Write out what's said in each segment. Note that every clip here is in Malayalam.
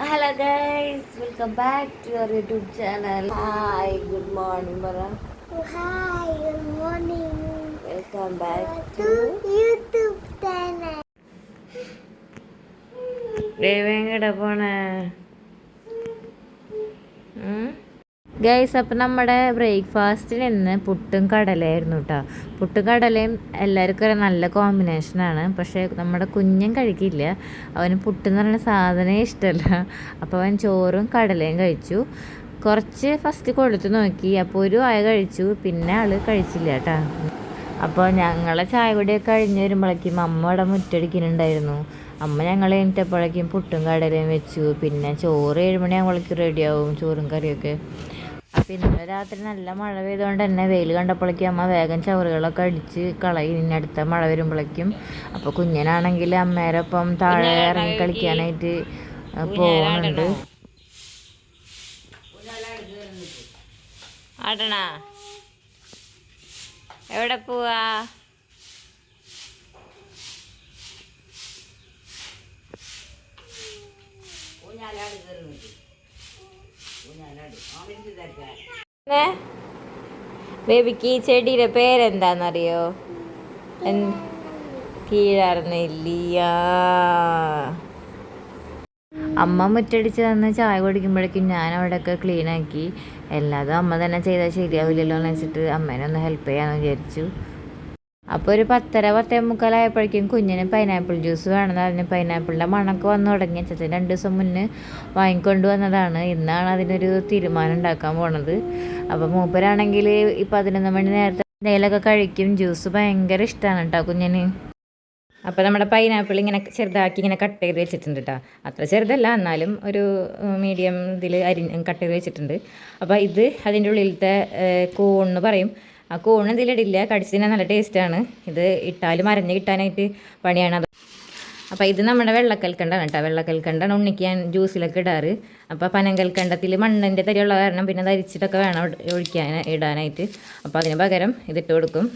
Hello guys welcome back to your YouTube channel hi good morning மரா hi good morning welcome back to YouTube channel டேய் எங்கடா போன. ம்? ഗൈസ് അപ്പം നമ്മുടെ ബ്രേക്ക്ഫാസ്റ്റിന് ഇന്ന് പുട്ടും കടലയായിരുന്നു കേട്ടോ പുട്ടും കടലയും എല്ലാവർക്കും ഒരു നല്ല കോമ്പിനേഷനാണ് പക്ഷേ നമ്മുടെ കുഞ്ഞൻ കഴിക്കില്ല. അവന് പുട്ടെന്ന് പറയുന്ന സാധനമേ ഇഷ്ടമല്ല അപ്പോൾ അവൻ ചോറും കടലയും കഴിച്ചു. കുറച്ച് ഫസ്റ്റ് കൊടുത്തു നോക്കി. അപ്പോൾ ഒരു ആയ കഴിച്ചു. പിന്നെ ആൾ കഴിച്ചില്ല കേട്ടോ അപ്പോൾ ഞങ്ങളെ ചായ കൂടിയൊക്കെ കഴിഞ്ഞ് വരുമ്പോഴേക്കും അമ്മ അവിടെ മുറ്റടിക്കുന്നുണ്ടായിരുന്നു. അമ്മ ഞങ്ങൾ എണീറ്റപ്പോഴേക്കും പുട്ടും കടലയും വെച്ചു. പിന്നെ ചോറ് ഏഴുമണിയാകുമ്പോഴേക്കും റെഡിയാവും ചോറും കറിയൊക്കെ. അപ്പോൾ ഇന്നലെ രാത്രി നല്ല മഴ പെയ്തുകൊണ്ട് തന്നെ വെയിൽ കണ്ടപ്പോഴേക്കും അമ്മ വേഗം ചവറുകളൊക്കെ അടിച്ച് കളയും. ഇനി അടുത്ത മഴ വരുമ്പോഴേക്കും അപ്പോൾ കുഞ്ഞനാണെങ്കിൽ അമ്മേരൊപ്പം താഴെ ഇറങ്ങി കളിക്കാനായിട്ട് പോകുന്നുണ്ട് ആടണാ. എവിടെ പോവാ? ബേബിക്ക് ഈ ചെടിയുടെ പേരെന്താന്നറിയോ? എൻ- കീഴാർന്നെല്ലിയ. അമ്മ മുറ്റടിച്ച് തന്ന് ചായ കുടിക്കുമ്പോഴേക്കും ഞാൻ അവിടെയൊക്കെ ക്ലീൻ ആക്കി എല്ലാതും അമ്മ തന്നെ ചെയ്താൽ ശരിയാവില്ലല്ലോ എന്ന് വെച്ചിട്ട് അമ്മേനെ ഒന്ന് ഹെൽപ്പ് ചെയ്യാമെന്ന് വിചാരിച്ചു. അപ്പോൾ ഒരു പത്തര പത്തേ മുക്കാലായപ്പോഴേക്കും കുഞ്ഞിന് പൈനാപ്പിൾ ജ്യൂസ് വേണമെന്ന് പറഞ്ഞ് പൈനാപ്പിളിന്റെ മണക്ക് വന്നു തുടങ്ങി. അച്ഛൻ രണ്ട് ദിവസം മുന്നേ വാങ്ങിക്കൊണ്ട് വന്നതാണ്. ഇന്നാണ് അതിനൊരു തീരുമാനം ഉണ്ടാക്കാൻ പോണത്. അപ്പോൾ മൂപ്പരാണെങ്കിൽ ഈ പതിനൊന്ന് മണി നേരത്തെ എന്തെങ്കിലുമൊക്കെ കഴിക്കും. ജ്യൂസ് ഭയങ്കര ഇഷ്ടമാണ് കേട്ടോ കുഞ്ഞിന്. അപ്പോൾ നമ്മുടെ പൈനാപ്പിൾ ഇങ്ങനെ ചെറുതാക്കി ഇങ്ങനെ കട്ട് ചെയ്ത് വെച്ചിട്ടുണ്ട് കേട്ടോ അത്ര ചെറുതല്ല എന്നാലും ഒരു മീഡിയം ഇതിൽ അരി കട്ട് ചെയ്ത് വെച്ചിട്ടുണ്ട്. അപ്പോൾ ഇത് അതിന്റെ ഉള്ളിലത്തെ കൂണെന്ന് പറയും. ആ കൂണ് ഇതിലിടില്ല കടിച്ചതിന് നല്ല ടേസ്റ്റാണ് ഇത് ഇട്ടാൽ മരഞ്ഞ് കിട്ടാനായിട്ട് പണിയാണ് അത്. അപ്പോൾ ഇത് നമ്മുടെ വെള്ളക്കൽക്കണ്ടാണ് കേട്ടോ. വെള്ളക്കൽക്കണ്ടാണ് ഉണ്ണിക്ക് ഞാൻ ജ്യൂസിലൊക്കെ ഇടാറ്. അപ്പോൾ പനങ്കൽക്കണ്ടത്തിൽ മണ്ണിന്റെ തരിയുള്ള കാരണം പിന്നെ ധരിച്ചിട്ടൊക്കെ വേണം ഒഴിക്കാൻ ഇടാനായിട്ട്. അപ്പോൾ അതിന് പകരം ഇതിട്ട് കൊടുക്കും.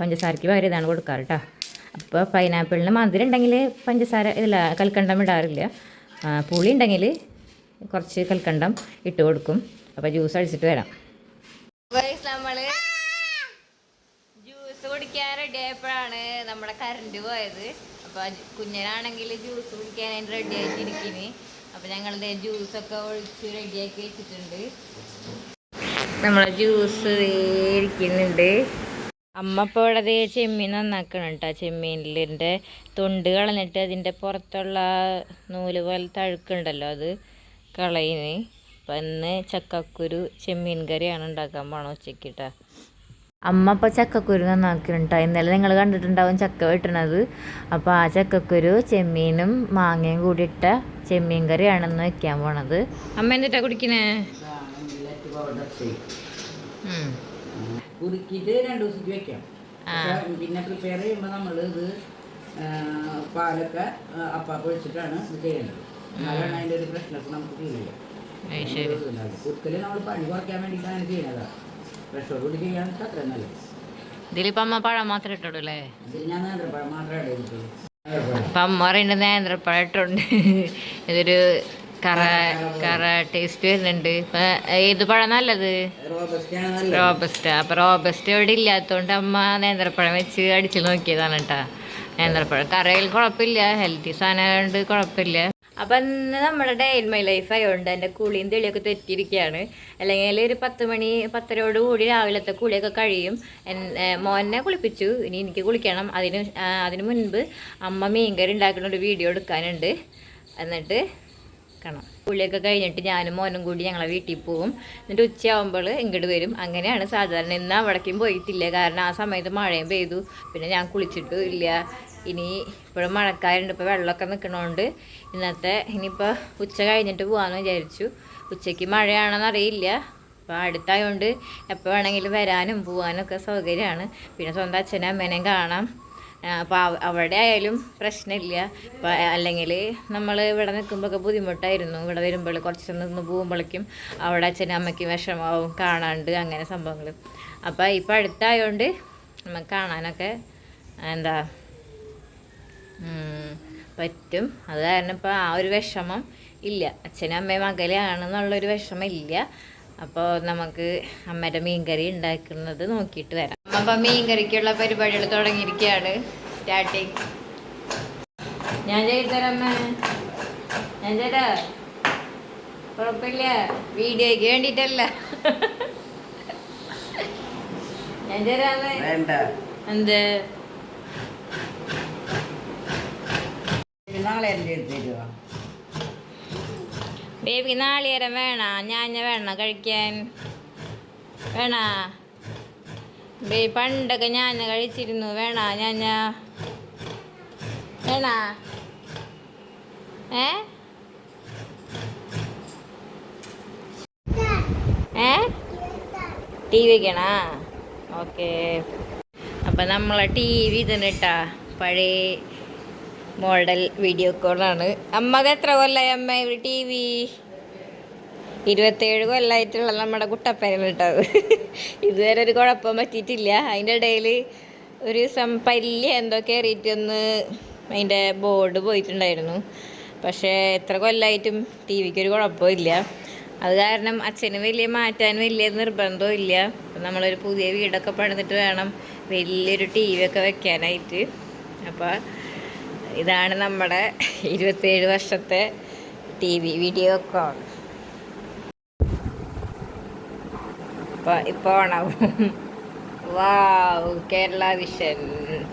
പഞ്ചസാരയ്ക്ക് പകരം ഇതാണ് കൊടുക്കാറ് കേട്ടോ അപ്പോൾ പൈനാപ്പിളിന് മധുരം ഉണ്ടെങ്കിൽ പഞ്ചസാര ഇല്ല കൽക്കണ്ടം ഇടാറില്ല. പുളി ഉണ്ടെങ്കിൽ കുറച്ച് കൽക്കണ്ടം ഇട്ട് കൊടുക്കും. അപ്പോൾ ജ്യൂസ് അടിച്ചിട്ട് വരാം. നമ്മൾ ജ്യൂസ് കുടിക്കാൻ റെഡി ആയപ്പോഴാണ് നമ്മുടെ കറണ്ട് പോയത്. അപ്പോൾ കുഞ്ഞനാണെങ്കിൽ ജ്യൂസ് കുടിക്കാൻ അതിന് റെഡി ആയിട്ടിരിക്കുന്നു അപ്പോൾ ഞങ്ങൾ ജ്യൂസൊക്കെ ഒഴിച്ച് റെഡിയാക്കി വെച്ചിട്ടുണ്ട്. നമ്മളെ ജ്യൂസ് ഇരിക്കുന്നുണ്ട്. അമ്മ ഇപ്പോൾ ഇവിടെ ചെമ്മീൻ നന്നാക്കണം കേട്ടോ ചെമ്മീനിലിന്റെ തൊണ്ട് കളഞ്ഞിട്ട് അതിന്റെ പുറത്തുള്ള നൂൽ പോലെ തഴുക്കുണ്ടല്ലോ അത് കളയിന് അപ്പം ഇന്ന് ചക്കക്കുരു ചെമ്മീൻ കറിയാണ് ഉണ്ടാക്കാൻ പോണ ഉച്ചയ്ക്ക് കേട്ടോ അമ്മ ഇപ്പോൾ ചക്കക്കുരു നന്നാക്കിയിട്ടുണ്ട്. ഇന്നലെ നിങ്ങൾ കണ്ടിട്ടുണ്ടാവും ചക്ക വെട്ടണത്. അപ്പോൾ ആ ചക്കക്കുരു ചെമ്മീനും മാങ്ങയും കൂടി ഇട്ട ചെമ്മീൻ കറിയാണെന്ന് വെക്കാൻ പോണത്. അമ്മ എന്നിട്ടാ കുടിക്കണേ. കുറുക്കിയിട്ട് രണ്ട് ദിവസത്തേക്ക് വെക്കാം. പിന്നെ പ്രിപ്പയർ ചെയ്യുമ്പോൾ നമ്മൾ ഇത് പാലൊക്കെ അപ്പാപ്പ് വെച്ചിട്ടാണ് ഇത് ചെയ്യേണ്ടത്. എന്നാലാണ് അതിന്റെ ഒരു ഫ്രഷ്നെസ് നമുക്ക് ഫീൽ ചെയ്യാം. അത് കുറുക്കൽ നമ്മൾ പണി കുറയ്ക്കാൻ വേണ്ടിയിട്ടാണ് ചെയ്യുന്നത്. അമ്മ പഴം അല്ലേ മാത്രമേ ഇടുന്നുള്ളൂ അപ്പം അമ്മ പറയുന്നത് നേന്ത്രപ്പഴം ഇട്ടുണ്ട്. ഇതൊരു കറ കറ ടേസ്റ്റ് വരുന്നുണ്ട്. ഇപ്പം ഏത് പഴം നല്ലത്? റോബസ്റ്റ അപ്പം റോബസ്റ്റ ഇവിടെ ഇല്ലാത്തതുകൊണ്ട് അമ്മ നേന്ത്രപ്പഴം വെച്ച് അടിച്ചു നോക്കിയതാണ് കേട്ടോ. നേന്ത്രപ്പഴം. കറയിൽ കുഴപ്പമില്ല. ഹെൽത്തി സാധനം കൊണ്ട് കുഴപ്പമില്ല. അപ്പം ഇന്ന് നമ്മുടെ ഡേ ഇൻ മൈ ലൈഫ് ആയതുകൊണ്ട് എന്റെ കുളിയും തെളിയൊക്കെ തെറ്റിയിരിക്കുകയാണ് അല്ലെങ്കിൽ ഒരു പത്ത് മണി പത്തരയോട് കൂടി രാവിലത്തെ കുളിയൊക്കെ കഴിയും. മോനെ കുളിപ്പിച്ചു. ഇനി എനിക്ക് കുളിക്കണം. അതിന് അതിന് മുൻപ് അമ്മ മീൻകറി ഉണ്ടാക്കുന്ന ഒരു വീഡിയോ എടുക്കാനുണ്ട്. എന്നിട്ട് കാണാം കുളിയൊക്കെ കഴിഞ്ഞിട്ട് ഞാനും മോനും കൂടി ഞങ്ങളെ വീട്ടിൽ പോവും. എന്നിട്ട് ഉച്ചയാകുമ്പോൾ ഇങ്ങോട്ട് വരും. അങ്ങനെയാണ് സാധാരണ ഇന്ന് അവിടേക്കും പോയിട്ടില്ല. കാരണം ആ സമയത്ത് മഴയും പെയ്തു. പിന്നെ ഞാൻ കുളിച്ചിട്ടും ഇല്ല. ഇനി ഇപ്പോഴും മഴക്കാരുണ്ട് ഇപ്പോൾ വെള്ളമൊക്കെ നിൽക്കണോണ്ട് ഇന്നത്തെ ഇനിയിപ്പോൾ ഉച്ച കഴിഞ്ഞിട്ട് പോകാമെന്ന് വിചാരിച്ചു. ഉച്ചയ്ക്ക് മഴയാണെന്ന് അറിയില്ല. അപ്പോൾ അടുത്തായതുകൊണ്ട് എപ്പോൾ വേണമെങ്കിലും വരാനും പോകാനും ഒക്കെ സൗകര്യമാണ്. പിന്നെ സ്വന്തം അച്ഛനും അമ്മേനെയും കാണാം. അപ്പോൾ അവിടെ ആയാലും പ്രശ്നമില്ല. ഇപ്പം അല്ലെങ്കിൽ നമ്മൾ ഇവിടെ നിൽക്കുമ്പോഴൊക്കെ ബുദ്ധിമുട്ടായിരുന്നു. ഇവിടെ വരുമ്പോൾ കുറച്ച് നിന്ന് പോകുമ്പോഴേക്കും അവിടെ അച്ഛനും അമ്മയ്ക്കും വിഷമാവും കാണാണ്ട് അങ്ങനെ സംഭവങ്ങൾ അപ്പോൾ ഇപ്പോൾ അടുത്തായതുകൊണ്ട് നമുക്ക് കാണാനൊക്കെ എന്താ പറ്റും. അത് കാരണം ഇപ്പോൾ ആ ഒരു വിഷമം ഇല്ല. അച്ഛനും അമ്മയും അകലെയാണെന്നുള്ളൊരു വിഷമം ഇല്ല. അപ്പോൾ നമുക്ക് അമ്മയുടെ മീൻകറി ഉണ്ടാക്കുന്നത് നോക്കിയിട്ട് വരാം. അപ്പം മീൻകറിക്കുള്ള പരിപാടികൾ തുടങ്ങിയിരിക്കുകയാണ് സ്റ്റാർട്ടിങ് ഞാൻ ചെയ്തുതരാം ഞാൻ ചേട്ടാ കുഴപ്പമില്ല. വീഡിയോയ്ക്ക് വേണ്ടിയിട്ടല്ല. ഞാൻ ചേരാമേ എന്ത്? നാളെ എന്റെ അടുത്ത് തരുമോ ബേബിക്ക് നാളികേരം വേണ? ഞാൻ വേണ കഴിക്കാൻ. വേണ? ബേബി പണ്ടൊക്കെ ഞാൻ കഴിച്ചിരുന്നു. വേണ? ഞാൻ വേണ? ഏ? ഏ? ടി വെക്കണാ ഓക്കെ അപ്പം നമ്മളെ ടി വി തന്നെ ഇട്ടാ. പഴയ മോഡൽ വീഡിയോ കോളാണ് അമ്മ എത്ര കൊല്ലായി അമ്മ? ഒരു ടി വി ഇരുപത്തേഴ് കൊല്ലമായിട്ടുള്ള നമ്മുടെ കുട്ടപ്പന കേട്ടത് ഇതുവരെ ഒരു കുഴപ്പം പറ്റിയിട്ടില്ല. അതിന്റെ ഇടയിൽ ഒരു ദിവസം പല്ല് എന്തോ കയറിയിട്ടൊന്ന് അതിന്റെ ബോർഡ് പോയിട്ടുണ്ടായിരുന്നു. പക്ഷേ എത്ര കൊല്ലായിട്ടും ടി വിക്ക് ഒരു കുഴപ്പമില്ല അത് കാരണം അച്ഛന് വലിയ മാറ്റാൻ വലിയ നിർബന്ധവും ഇല്ല. നമ്മളൊരു പുതിയ വീടൊക്കെ പണിതിട്ട് വേണം വലിയൊരു ടി വി ഒക്കെ വെക്കാനായിട്ട്. അപ്പോൾ ഇതാണ് നമ്മുടെ ഇരുപത്തേഴ് വർഷത്തെ ടി വി വീഡിയോ കോൾ ഇപ്പോൾ ഇപ്പോൾ ഓണാവും. വാവ് കേരള വിഷൻ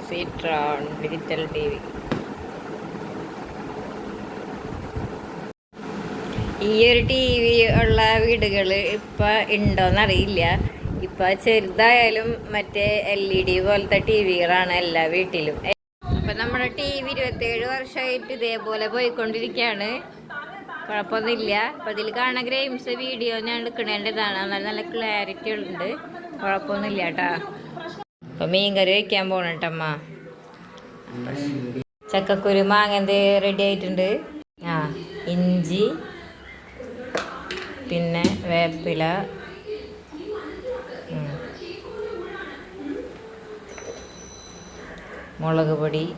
സീട്രോൺ ഡിജിറ്റൽ ടി വി. ഈ ഒരു ടി വി ഉള്ള വീടുകൾ ഇപ്പം ഉണ്ടോയെന്നറിയില്ല ഇപ്പം ചെറുതായാലും മറ്റേ എൽ ഇ ഡി പോലത്തെ ടി വികളാണ് എല്ലാ വീട്ടിലും. അപ്പം നമ്മുടെ ടി വി ഇരുപത്തേഴ് വർഷമായിട്ട് ഇതേപോലെ പോയിക്കൊണ്ടിരിക്കുകയാണ്. കുഴപ്പമൊന്നുമില്ല. അപ്പം ഇതിൽ കാണുന്ന ഗ്രെയിംസ് വീഡിയോ ഞാൻ എടുക്കണേണ്ടതാണ് നല്ല നല്ല ക്ലാരിറ്റി ഉണ്ട് കുഴപ്പമൊന്നുമില്ല കേട്ടാ. അപ്പം മീൻകറി വയ്ക്കാൻ പോണട്ടമ്മ ചക്കക്കുരു മാങ്ങ റെഡി ആയിട്ടുണ്ട്? ആ ഇഞ്ചി പിന്നെ വേപ്പില മുളക് പൊടി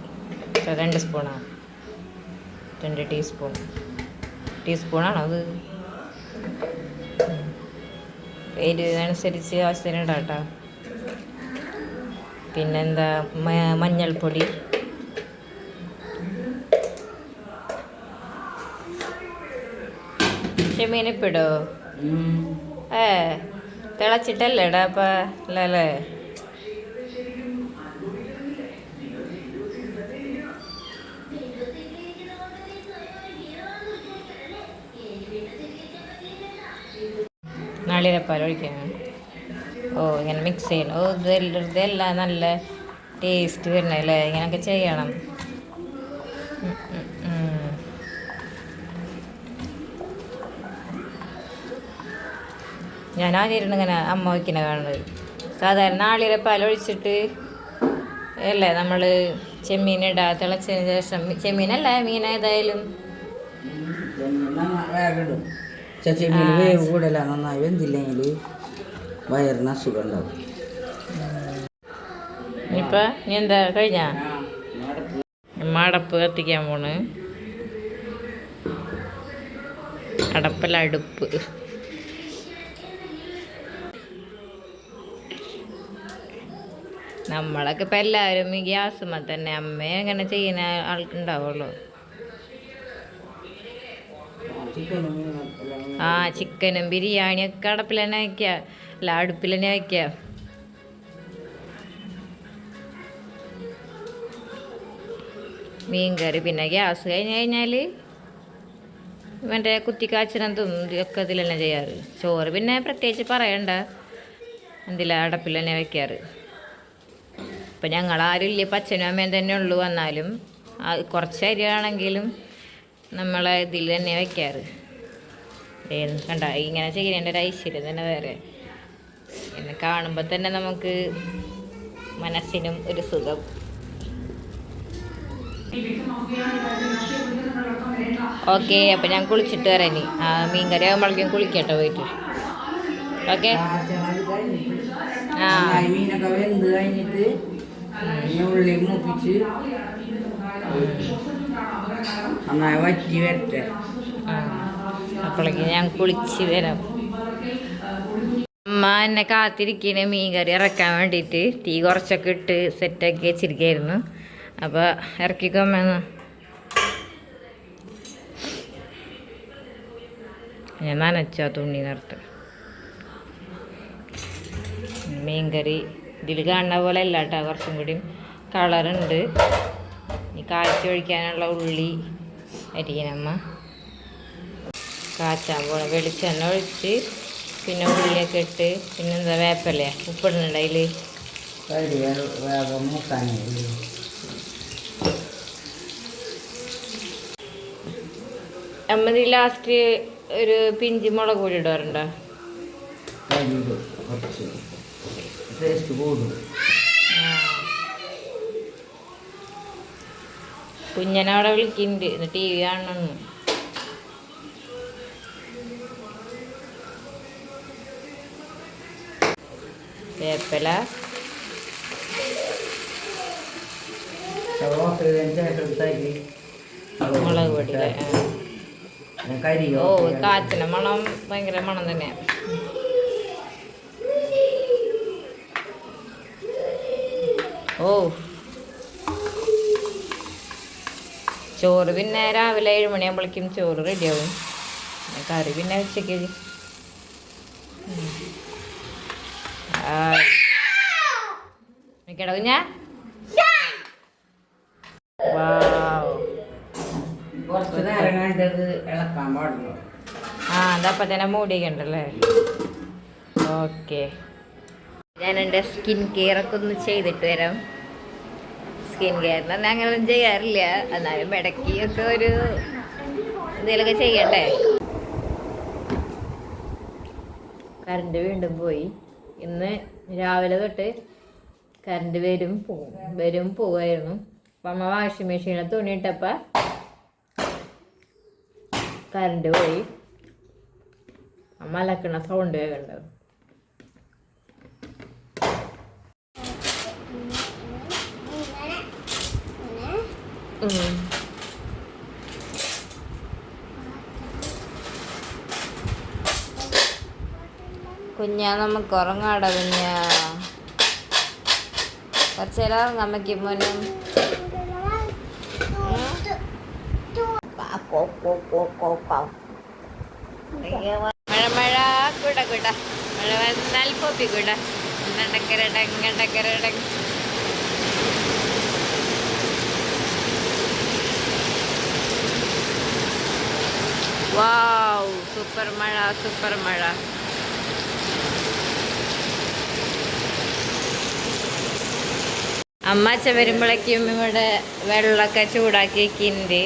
രണ്ട് സ്പൂണാ. രണ്ട് ടീസ്പൂൺ. ടീസ്പൂണാണോ അത്? ഉം. എരിവിനനുസരിച്ച് ആവശ്യത്തിന് ഇടാട്ടോ. പിന്നെന്താ മഞ്ഞൾപ്പൊടി. ചെമ്മീനിപ്പിടോ? ഏ തിളച്ചിട്ടല്ലേടാ അപ്പ അല്ലല്ലേ നാളികേരപ്പാൽ ഒഴിക്കാൻ ഓ ഇങ്ങനെ മിക്സ് ചെയ്യണം ഓ ഇതെല്ലാം ഇതെല്ലാം നല്ല ടേസ്റ്റ് വരണല്ലേ ഇങ്ങനെയൊക്കെ ചെയ്യണം. ഞാൻ ആദ്യമായിരുന്നു ഇങ്ങനെ അമ്മ വയ്ക്കുന്ന കാണുന്നത് സാധാരണ നാളികേരപ്പാൽ ഒഴിച്ചിട്ട് അല്ലേ നമ്മൾ ചെമ്മീൻ ഇടാ തിളച്ചതിന് ശേഷം ചെമ്മീനല്ല മീൻ ഏതായാലും ചെമ്മീൻ വേവ് കൂടല നന്നായി വെന്തില്ലെങ്കിൽ വയറിന് അസുഖം ഉണ്ടാവും ഇപ്പൊ നീ എന്താ കഴിഞ്ഞ? അടപ്പ് കത്തിക്കാൻ പോണ്. അടപ്പല്ല അടുപ്പ്. നമ്മളൊക്കെ ഇപ്പം എല്ലാവരും ഈ ഗ്യാസുമ്മ തന്നെ അമ്മ അങ്ങനെ ചെയ്യുന്ന ആൾക്കുണ്ടാവുള്ളൂ ആ ചിക്കനും ബിരിയാണിയൊക്കെ അടപ്പിൽ തന്നെ വയ്ക്കുക അല്ല അടുപ്പിൽ തന്നെ വയ്ക്കുക മീൻകറി പിന്നെ ഗ്യാസ് കഴിഞ്ഞ് കഴിഞ്ഞാൽ മറ്റേ കുത്തിക്കാച്ചിനതും ഒക്കെ ഇതിൽ തന്നെ ചെയ്യാറ്. ചോറ് പിന്നെ പ്രത്യേകിച്ച് പറയണ്ട. എന്തില്ല അടപ്പിൽ തന്നെ വയ്ക്കാറ് ഇപ്പം ഞങ്ങളാരും ഇല്ല ഇപ്പം അച്ഛനും അമ്മയും തന്നെ ഉള്ളൂ വന്നാലും. കുറച്ച് അരിയാണെങ്കിലും നമ്മളെ ഇതിൽ തന്നെ വയ്ക്കാറ് ഏത് കണ്ട ഇങ്ങനെ ചെയ്യുന്നതിന്റെ ഒരു ഐശ്വര്യം തന്നെ വേറെ. എന്നെ കാണുമ്പോൾ തന്നെ നമുക്ക് മനസ്സിനും ഒരു സുഖം. ഓക്കെ അപ്പം ഞാൻ കുളിച്ചിട്ട് വരാം ഇനി. ആ മീൻകറി ആകുമ്പോഴേക്കും കുളിക്കട്ടെ പോയിട്ട് ഓക്കെ? ആ. മീനൊക്കെ വെന്ത് കഴിഞ്ഞിട്ട് നന്നായി വറ്റി വരട്ടെ ആ. അപ്പോഴേക്ക് ഞാൻ കുളിച്ച് വരാം. അമ്മ എന്നെ കാത്തിരിക്കണ മീൻ കറി ഇറക്കാൻ വേണ്ടിയിട്ട്. തീ കുറച്ചൊക്കെ ഇട്ട് സെറ്റാക്കി വെച്ചിരിക്കായിരുന്നു. അപ്പോൾ ഇറക്കിക്കോമെന്ന് ഞാൻ നനച്ചു ആ തുണി നിർത്ത് മീൻ കറി ഇതിൽ കാണുന്ന പോലെ അല്ല കേട്ടോ കുറച്ചും കൂടി കളറുണ്ട്. ഈ കാഴ്ച ഒഴിക്കാനുള്ള ഉള്ളി അരിയണമ്മ. കാച്ചാൻ പോകണം വെളിച്ചെണ്ണ ഒഴിച്ച് പിന്നെ ഉള്ളിയൊക്കെ ഇട്ട് പിന്നെ എന്താ വേപ്പല്ലേ ഉപ്പിടുന്നുണ്ട് അതിൽ അമ്മ ലാസ്റ്റ് ഒരു പിഞ്ചി മുളക് പൊടി ഇടാറുണ്ടോ? കൂടും. കുഞ്ഞനവിടെ വിളിക്കുന്നുണ്ട്. ടി വി കാണണം വേപ്പല. മുളക് പൊടി ഓ കാച്ചിന് മണം ഭയങ്കര മണം തന്നെയാ ഓ. ചോറ് പിന്നെ രാവിലെ ഏഴ് മണിയാകുമ്പോഴേക്കും ചോറ് റെഡിയാവും കറി പിന്നെ ഉച്ചയ്ക്ക് നിൽക്കട കുഞ്ഞാ. കുറച്ച് നേരം കണ്ടത് ഇളക്കാൻ പാടുള്ളൂ. ആ അതപ്പം തന്നെ മൂടിക്കണ്ടല്ലേ ഓക്കെ. ഞാൻ എന്റെ സ്കിൻ കെയർ ഒക്കെ ഒന്ന് ചെയ്തിട്ട് വരാം. സ്കിൻ കെയർ എന്ന് പറഞ്ഞാൽ അങ്ങനെയൊന്നും ചെയ്യാറില്ല. എന്നാലും ഇടയ്ക്ക് ഒക്കെ ഒരു എന്തെങ്കിലുമൊക്കെ ചെയ്യണ്ടേ? കറണ്ട് വീണ്ടും പോയി. ഇന്ന് രാവിലെ തൊട്ട് കറണ്ട് വരും പോവും വരും പോവായിരുന്നു. അപ്പം അമ്മ വാഷിംഗ് മെഷീനിൽ തുണിയിട്ടപ്പോൾ കറണ്ട് പോയി. അമ്മ അലക്കണ സൗണ്ട് കേൾക്കണ്ടാവും ഉം. കുഞ്ഞാ നമുക്ക് ഉറങ്ങാട കുഞ്ഞാ. കുറച്ചേരം ഉറങ്ങാൻ പറ്റും മോനും. മഴ മഴ കൂട കൂട. മഴ വന്നാൽ പൊപ്പി കൂട. ഡക്കരടങ് ഡക്കരടങ് വാവ് സൂപ്പർ മഴ സൂപ്പർ മഴ. അമ്മാച്ച വരുമ്പോഴേക്കും ഇവിടെ വെള്ളമൊക്കെ ചൂടാക്കി വെക്കുന്നുണ്ട്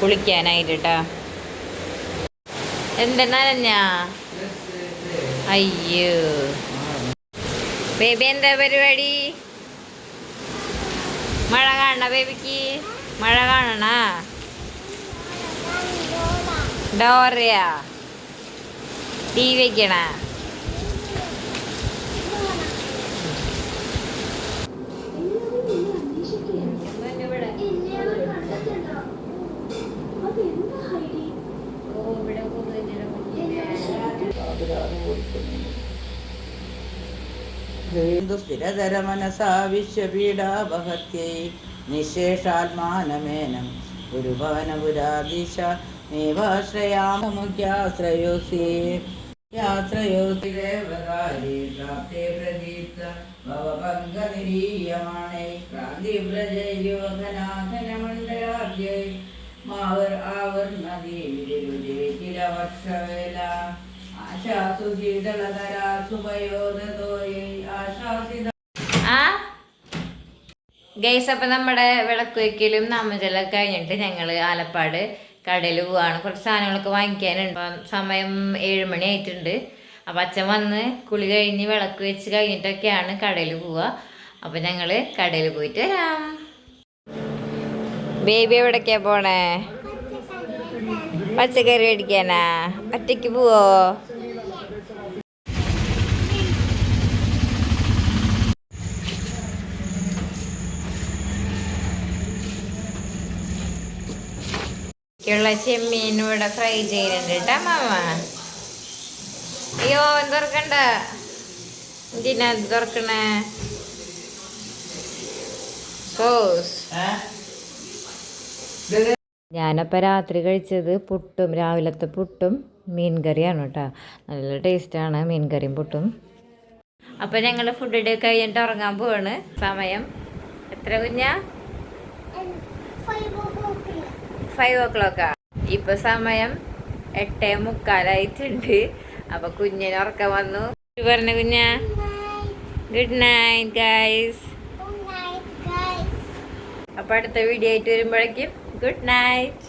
കുളിക്കാനായിട്ട്. കേട്ടോ എന്താ നനഞ്ഞാ? അയ്യോ. ബേബി എന്താ പരിപാടി? മഴ കാണണ ബേബിക്ക്? മഴ കാണണ? ഡോറിയാ? ടി വി വെക്കണ സ്ഥിരതര മനസാ വിശ്വപീഡാപഹത്യൈ നിശേഷാത്മാനമേനം ഗുരുഭവനപുരാധീശ മേവാശ്രയാമുഖ്യാശ്രയോസി യാത്രയോസി ദേവകാരി പ്രാപ്തേ പ്രദീപ്ത ഭവപങ്കനിരീയമാണൈ ക്രാന്തി വ്രജയോധനാഥനമണ്ഡലാദ്യൈ മാവർ ആവർണദീ ആ? ഗൈസ് അപ്പം നമ്മുടെ വിളക്ക് വയ്ക്കലും നാമജലം കഴിഞ്ഞിട്ട് ഞങ്ങൾ ആലപ്പാട് കടയിൽ പോവാണ്. കുറച്ച് സാധനങ്ങളൊക്കെ വാങ്ങിക്കാനുണ്ട്. അപ്പം സമയം ഏഴ് മണി ആയിട്ടുണ്ട്. അപ്പം അച്ഛൻ വന്ന് കുളി കഴിഞ്ഞ് വിളക്ക് വെച്ച് കഴിഞ്ഞിട്ടൊക്കെയാണ് കടയിൽ പോവുക അപ്പം ഞങ്ങൾ കടയിൽ പോയിട്ട് വരാം. ബേബി എവിടേക്കാ പോണേ? പച്ചക്കറി മേടിക്കാനാ? ഒറ്റയ്ക്ക് പോവോ? ഉള്ള ചെമ്മീനും ഇവിടെ ഫ്രൈ ചെയ്യുന്നുണ്ട് കേട്ടാ മാമ. അയ്യോ തുറക്കണ്ട? എന്തിനാ തുറക്കണേ? സോസ്. ഞാനപ്പോൾ രാത്രി കഴിച്ചത് പുട്ടും രാവിലത്തെ പുട്ടും മീൻ കറിയാണ് കേട്ടോ നല്ല ടേസ്റ്റാണ് മീൻ കറിയും പുട്ടും. അപ്പോൾ ഞങ്ങൾ ഫുഡ് ഡേ കഴിഞ്ഞിട്ട് ഉറങ്ങാൻ പോവാണ്. സമയം എത്ര കുഞ്ഞാ. ഫൈവ് ഓ ക്ലോക്കാ ഇപ്പൊ സമയം എട്ടേ മുക്കാലായിട്ടുണ്ട്. അപ്പൊ കുഞ്ഞിന് ഉറക്കം വന്നു. പറഞ്ഞ കുഞ്ഞ ഗുഡ് നൈറ്റ് ഗൈസ്. അപ്പൊ അടുത്ത വീഡിയോ ആയിട്ട് വരുമ്പോഴേക്കും ഗുഡ് നൈറ്റ്